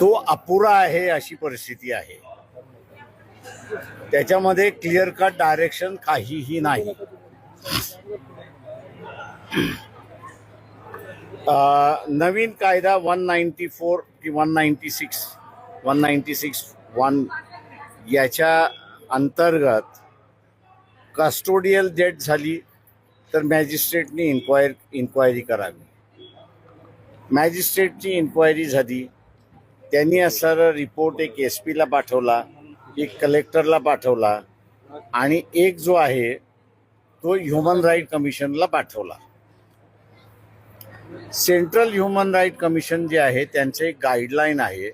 तो अपुरा आहे अशी परिस्थिती आहे. त्याच्यामध्ये क्लिअर कट डायरेक्शन काहीही नाही. नवीन कायदा वन नाईन्टी फोर की one ninety six one ninety six one याच्या अंतर्गत कस्टोडियल डेट झाली तर मॅजिस्ट्रेटनी इन्क्वायर इन्क्वायरी करावी. मॅजिस्ट्रेटची इन्क्वायरी झाली त्यांनी असणारा रिपोर्ट एक एस पीला पाठवला एक कलेक्टरला पाठवला आणि एक जो आहे तो ह्युमन राईट कमिशनला पाठवला. सेंट्रल ह्युमन राईट कमिशन जे आहे त्यांचं एक गाईडलाईन आहे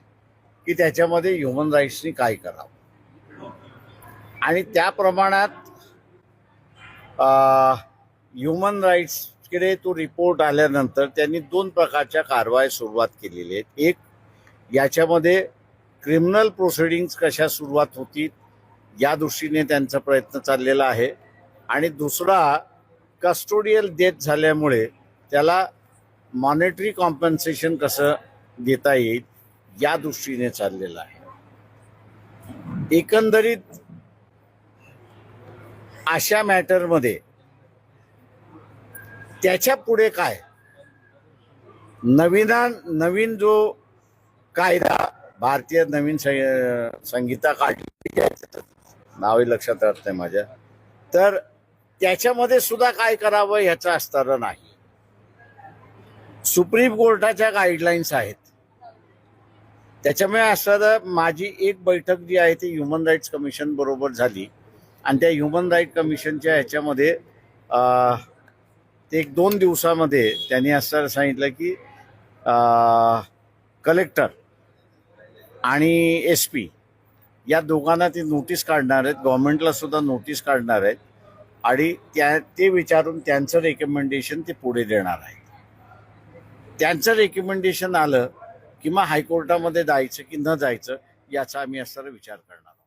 की त्याच्यामध्ये ह्युमन राईट्सनी काय करावं. आणि त्या प्रमाणात ह्युमन राईट्सकडे तो रिपोर्ट आल्यानंतर त्यांनी दोन प्रकारच्या कारवाई सुरुवात केलेली आहेत. एक याच्यामध्ये क्रिमिनल प्रोसिडिंग्स कशा सुरुवात होतील या दृष्टीने त्यांचा प्रयत्न चाललेला आहे. आणि दुसरा कस्टोडियल डेथ झाल्यामुळे त्याला मॉनिटरी कॉम्पन्सेशन कसं देता येईल या दृष्टीने चाललेलं आहे. एकंदरीत अशा मॅटरमध्ये त्याच्या पुढे काय? नवीना नवीन जो कायदा भारतीय नवीन संगीता काढली नावही नावे लक्षात राहत नाही माझ्या. तर त्याच्यामध्ये सुद्धा काय करावं ह्याचं असताना नाही सुप्रीम कोर्टाच्या गाईडलाईन्स आहेत. त्याच्यामुळे असताना माझी एक बैठक जी आहे ती ह्युमन राईट्स कमिशन बरोबर झाली. आणि त्या ह्युमन राईट कमिशनच्या ह्याच्यामध्ये ते एक दोन दिवसामध्ये त्यांनी असं सांगितलं की कलेक्टर आणि एस पी या दोघांना ते नोटीस काढणार आहेत. गव्हर्नमेंटला सुद्धा नोटीस काढणार आहेत. आणि त्या ते विचारून त्यांचं रेकमेंडेशन ते पुढे देणार आहे त्यांचं रेकमेंडेशन आलं की मग हायकोर्टामध्ये जायचं की न जायचं याचा आम्ही असणारा विचार करणार आहोत.